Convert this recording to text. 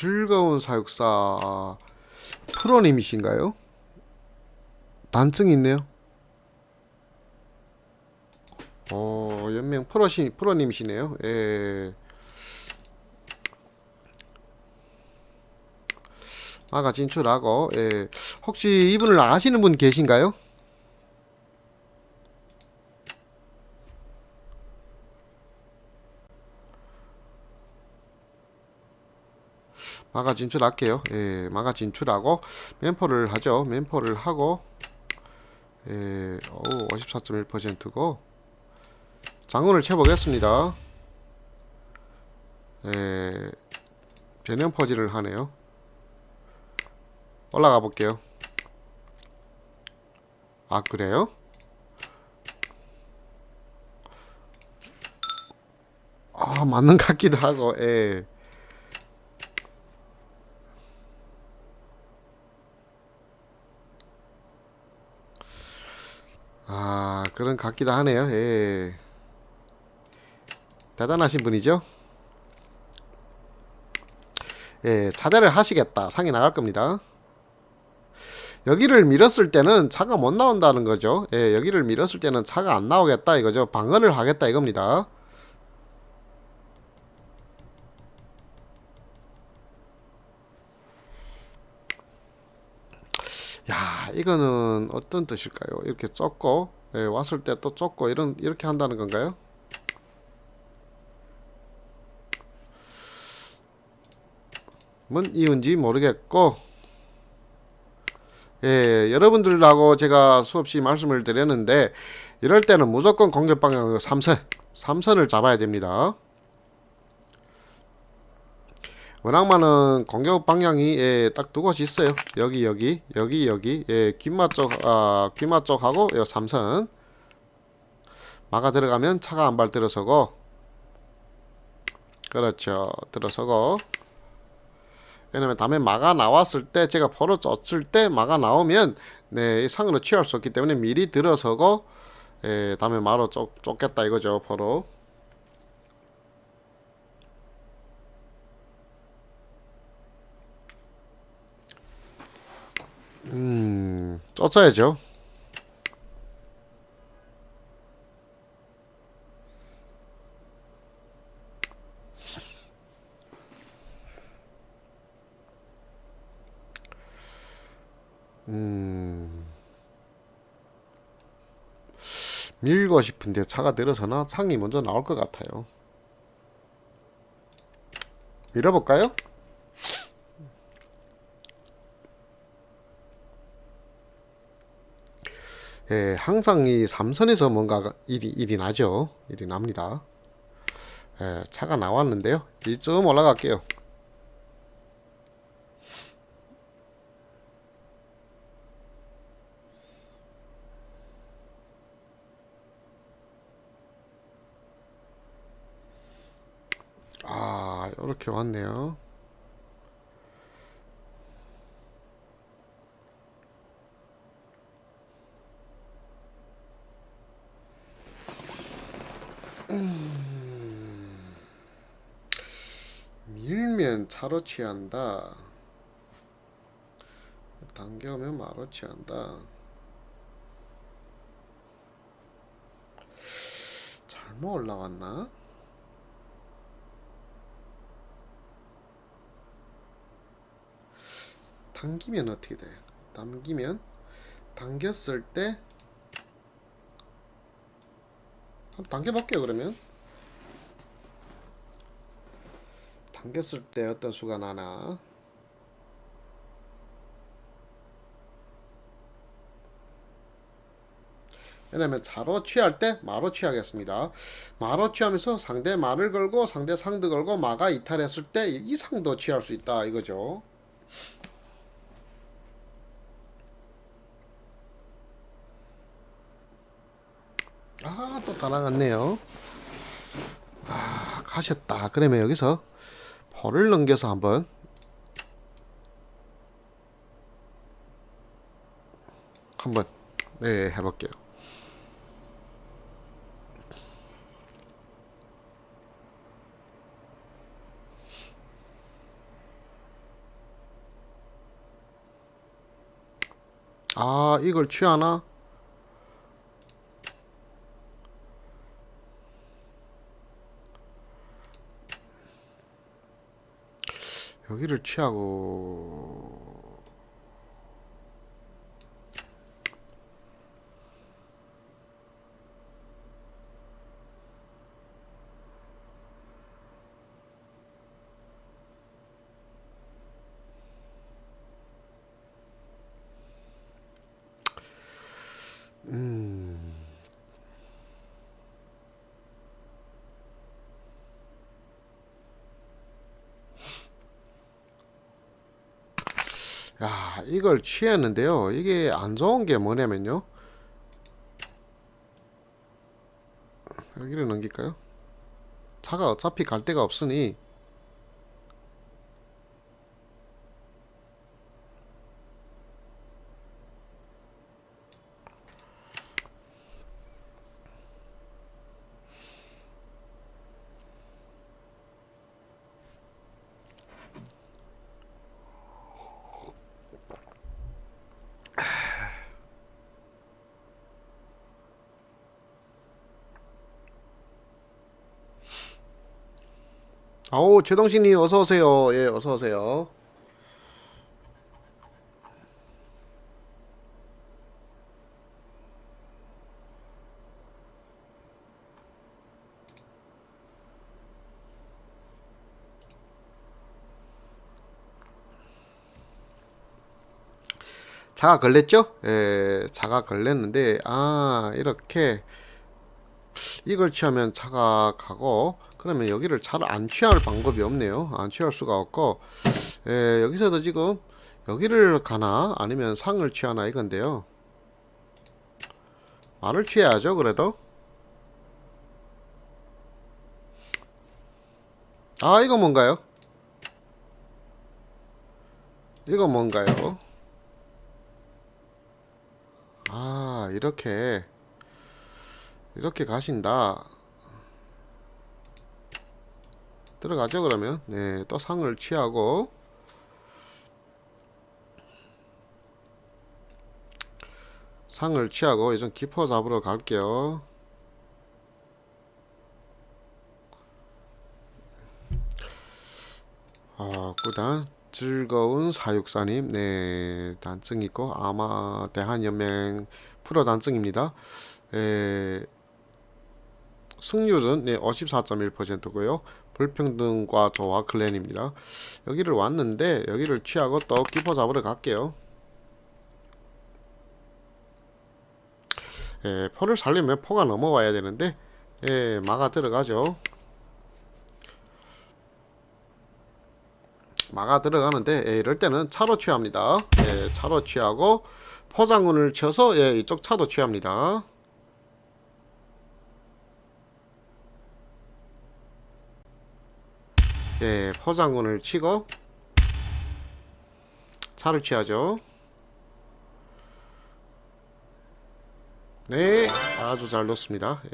즐거운 사육사 프로님이신가요? 단증이 있네요. 어, 연명 프로시 프로님이시네요. 예. 마가 진출하고 예. 혹시 이분을 아시는 분 계신가요? 마가 진출할게요. 예, 마가 진출하고 멤퍼를 하죠. 멤퍼를 하고 예, 오, 54.1%고 장군을 채보겠습니다. 예, 변형 퍼지를 하네요. 올라가 볼게요. 아 그래요? 아 맞는 것 같기도 하고 예. 아 그런 것 같기도 하네요. 예. 대단하신 분이죠. 예, 차대를 하시겠다. 상이 나갈 겁니다. 여기를 밀었을 때는 차가 못 나온다는 거죠. 예, 여기를 밀었을 때는 차가 안 나오겠다 이거죠. 방어를 하겠다 이겁니다. 야, 이거는 어떤 뜻일까요? 이렇게 쫓고 예, 왔을 때 또 쫓고 이런 이렇게 한다는 건가요? 뭔 이유인지 모르겠고 예, 여러분들하고 제가 수없이 말씀을 드렸는데 이럴 때는 무조건 공격 방향 3선 3선을 잡아야 됩니다. 워낙 많은 공격 방향이 예, 딱 두 곳이 있어요. 여기 여기 여기 여기. 예, 귓마 쪽 아, 귀마 쪽하고 요 3선. 막아 들어가면 차가 한 발 들어서고. 그렇죠. 들어서고. 왜냐면 다음에 마가 나왔을 때 제가 포로 쫓을 때 마가 나오면 네 상으로 취할 수 없기 때문에 미리 들어서고 예, 다음에 마로 쫓, 쫓겠다 이거죠 포로 음 쫓아야죠 음. 밀고 싶은데 차가 들어서나 창이 먼저 나올 것 같아요. 밀어볼까요? 예, 항상 이 삼선에서 뭔가 일이, 일이 나죠. 일이 납니다. 예, 차가 나왔는데요. 이쯤 올라갈게요. 아, 이렇게 왔네요. 음, 밀면 차로 취한다. 당겨오면 마로 취한다. 잘못 올라왔나? 당기면 어떻게 돼? 당기면 당겼을 때 한번 당겨볼게요 그러면 당겼을 때 어떤 수가 나나 왜냐면 자로 취할 때 마로 취하겠습니다. 마로 취하면서 상대 마를 걸고 상대 상도 걸고 마가 이탈했을 때 이 상도 취할 수 있다 이거죠. 아, 또 달아갔네요. 아, 가셨다. 그러면 여기서 벌을 넘겨서 한번 한번 네, 해볼게요. 아, 이걸 취하나? 여기를 취하고 야 이걸 취했는데요 이게 안 좋은 게 뭐냐면요 여기를 넘길까요? 차가 어차피 갈 데가 없으니 아우 최동신님 어서 오세요 예 어서 오세요 자가 걸렸죠? 예, 자가 걸렸는데 아 이렇게 이걸 취하면 가고 그러면 여기를 차를 안 취할 방법이 없네요. 안 취할 수가 없고 에, 여기서도 지금 여기를 가나 아니면 상을 취하나 이건데요. 말을 취해야죠. 그래도 아 이거 뭔가요? 이거 뭔가요? 아 이렇게 이렇게 가신다. 들어가죠 그러면 네 또 상을 취하고 상을 취하고 이제 기포 잡으러 갈게요. 아, 구단 즐거운 사육사님, 네 단증 있고 아마 대한연맹 프로 단증입니다. 에, 승률은 네, 54.1%고요. 불평등과 조화 클랜입니다. 여기를 왔는데 여기를 취하고 또 기포 잡으러 갈게요. 예, 포를 살리면 포가 넘어와야 되는데 예, 마가 들어가죠. 마가 들어가는데 예, 이럴 때는 차로 취합니다. 예, 차로 취하고 포장운을 쳐서 예, 이쪽 차도 취합니다. 예, 포장운을 치고 차를 취하죠. 네, 아주 잘 넣습니다. 예.